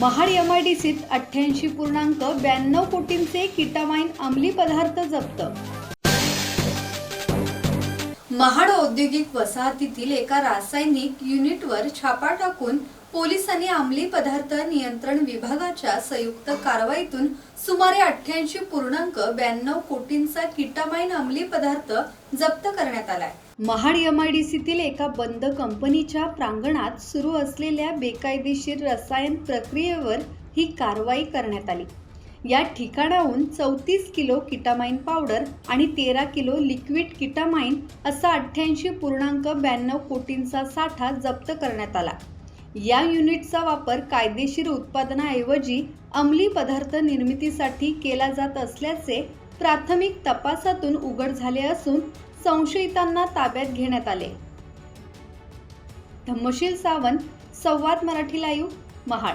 Mahad M I D सीत अठ्ठ्याऐंशी पूर्णांक ब्याण्णव कोटींचे किटामाइन अंमली पदार्थ जप्त महाड औद्योगिक वसाहतीतील एका रासायनिक युनिटवर छापा टाकून पोलिसांनी अंमली पदार्थ नियंत्रण विभागाच्या संयुक्त कारवाईतून सुमारे अठ्ठ्याऐंशी पूर्णांक ब्याण्णव कोटींचा किटामाइन अंमली पदार्थ जप्त करण्यात आलाय. महाड एमआयडीसीतील एका बंद कंपनीच्या प्रांगणात सुरू असलेल्या बेकायदेशीर रसायन प्रक्रियेवर ही कारवाई करण्यात आली. या ठिकाणाहून चौतीस किलो किटामाइन पावडर आणि तेरा किलो लिक्विड किटामाइन असा अठ्ठ्याऐंशी पूर्णांक ब्याण्णव कोटींचा साठा जप्त करण्यात आला. या युनिटचा वापर कायदेशीर उत्पादनाऐवजी अंमली पदार्थ निर्मितीसाठी केला जात असल्याचे प्राथमिक तपासातून उघड झाले असून संशयितांना ताब्यात घेण्यात आले. धम्मशील सावंत संवाद मराठी लाईव्ह महाड.